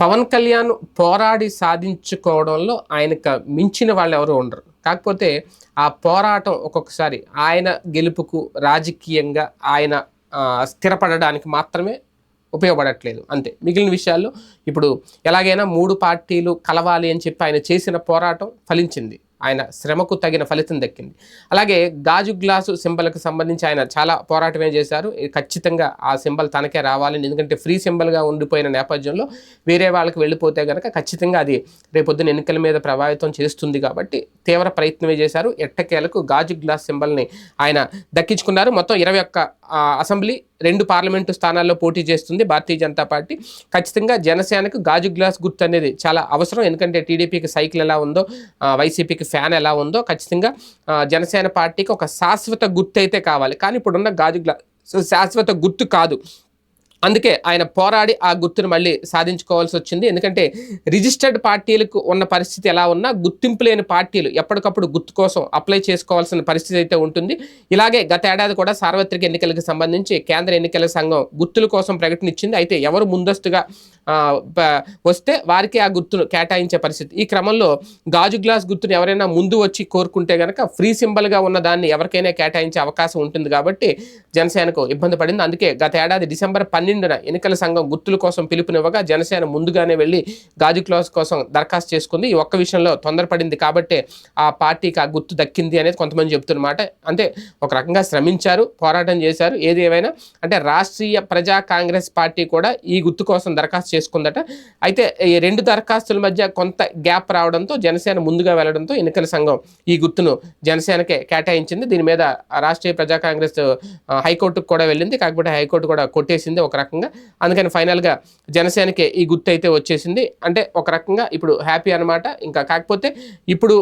పవన్ కళ్యాణ్ పోరాడి సాధించుకోవడంలో ఆయనకు మించిన వాళ్ళు ఎవరు ఉండరు. కాకపోతే ఆ పోరాటం ఒక్కొక్కసారి ఆయన గెలుపుకు రాజకీయంగా ఆయన స్థిరపడడానికి మాత్రమే ఉపయోగపడట్లేదు. అంతే. మిగిలిన విషయాల్లో ఇప్పుడు ఎలాగైనా మూడు పార్టీలు కలవాలి అని చెప్పి ఆయన చేసిన పోరాటం ఫలించింది. ఆయన శ్రమకు తగిన ఫలితం దక్కింది. అలాగే గాజు గ్లాసు సింబల్కి సంబంధించి ఆయన చాలా పోరాటమే చేశారు. ఖచ్చితంగా ఆ సింబల్ తనకే రావాలని ఎందుకంటే ఫ్రీ సింబల్గా ఉండిపోయిన నేపథ్యంలో వేరే వాళ్ళకి వెళ్ళిపోతే కనుక ఖచ్చితంగా అది రేపొద్దున ఎన్నికల మీద ప్రభావితం చేస్తుంది కాబట్టి తీవ్ర ప్రయత్నమే చేశారు. ఎట్టకేలకు గాజు గ్లాస్ సింబల్ని ఆయన దక్కించుకున్నారు. మొత్తం ఇరవై ఒక్క అసెంబ్లీ రెండు పార్లమెంటు స్థానాల్లో పోటీ చేస్తుంది భారతీయ జనతా పార్టీ. ఖచ్చితంగా జనసేనకు గాజు గ్లాస్ గుర్తు అనేది చాలా అవసరం. ఎందుకంటే టీడీపీకి సైకిల్ ఎలా ఉందో వైసీపీకి ఫ్యాన్ ఎలా ఉందో ఖచ్చితంగా జనసేన పార్టీకి ఒక శాశ్వత గుర్తు అయితే కావాలి. కానీ ఇప్పుడున్న గాజు గ్లాస్ శాశ్వత గుర్తు కాదు. అందుకే ఆయన పోరాడి ఆ గుర్తును మళ్ళీ సాధించుకోవాల్సి వచ్చింది. ఎందుకంటే రిజిస్టర్డ్ పార్టీలకు ఉన్న పరిస్థితి ఎలా ఉన్నా గుర్తింపు లేని పార్టీలు ఎప్పటికప్పుడు గుర్తు కోసం అప్లై చేసుకోవాల్సిన పరిస్థితి అయితే ఉంటుంది. ఇలాగే గత ఏడాది కూడా సార్వత్రిక ఎన్నికలకు సంబంధించి కేంద్ర ఎన్నికల సంఘం గుర్తుల కోసం ప్రకటన ఇచ్చింది అయితే ఎవరు ముందస్తుగా వస్తే వారికి ఆ గుర్తును కేటాయించే పరిస్థితి. ఈ క్రమంలో గాజు గ్లాస్ గుర్తును ఎవరైనా ముందు వచ్చి కోరుకుంటే కనుక ఫ్రీ సింబల్గా ఉన్న దాన్ని ఎవరికైనా కేటాయించే అవకాశం ఉంటుంది కాబట్టి జనసేనకు ఇబ్బంది పడింది. అందుకే గత ఏడాది డిసెంబర్ పన్నెండున ఎన్నికల సంఘం గుర్తుల కోసం పిలుపునివ్వగా జనసేన ముందుగానే వెళ్ళి గాజు క్లాస్ కోసం దరఖాస్తు చేసుకుంది. ఈ ఒక్క విషయంలో తొందరపడింది కాబట్టి ఆ పార్టీకి ఆ గుర్తు దక్కింది అనేది కొంతమంది చెప్తున్నమాట అంటే ఒక రకంగా శ్రమించారు పోరాటం చేశారు. ఏది ఏమైనా అంటే రాష్ట్రీయ ప్రజా కాంగ్రెస్ పార్టీ కూడా ఈ గుర్తు కోసం దరఖాస్తు చేసుకుందట. అయితే ఈ రెండు దరఖాస్తుల మధ్య కొంత గ్యాప్ రావడంతో జనసేన ముందుగా వెళ్ళడంతో ఎన్నికల సంఘం ఈ గుర్తును జనసేనకే కేటాయించింది. దీని మీద రాష్ట్రీయ ప్రజా కాంగ్రెస్ హైకోర్టుకు కూడా వెళ్ళింది. కాకపోతే హైకోర్టు కూడా కొట్టేసింది. ఒక రకంగా. అందుకని ఫైనల్గా జనసేనకే ఈ గుర్తు అయితే వచ్చేసింది. అంటే ఒక రకంగా ఇప్పుడు హ్యాపీ అన్నమాట. ఇంకా కాకపోతే ఇప్పుడు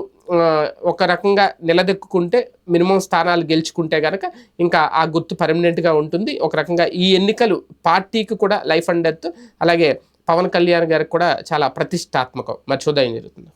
ఒక రకంగా నిలదొక్కుంటే మినిమం స్థానాలు గెలుచుకుంటే కనుక ఇంకా ఆ గుర్తు పర్మనెంట్గా ఉంటుంది. ఒక రకంగా ఈ ఎన్నికలు పార్టీకి కూడా లైఫ్ అండ్ డెత్ అలాగే పవన్ కళ్యాణ్ గారికి కూడా చాలా ప్రతిష్టాత్మకం. మరి చూద్దాం ఏం జరుగుతుంది.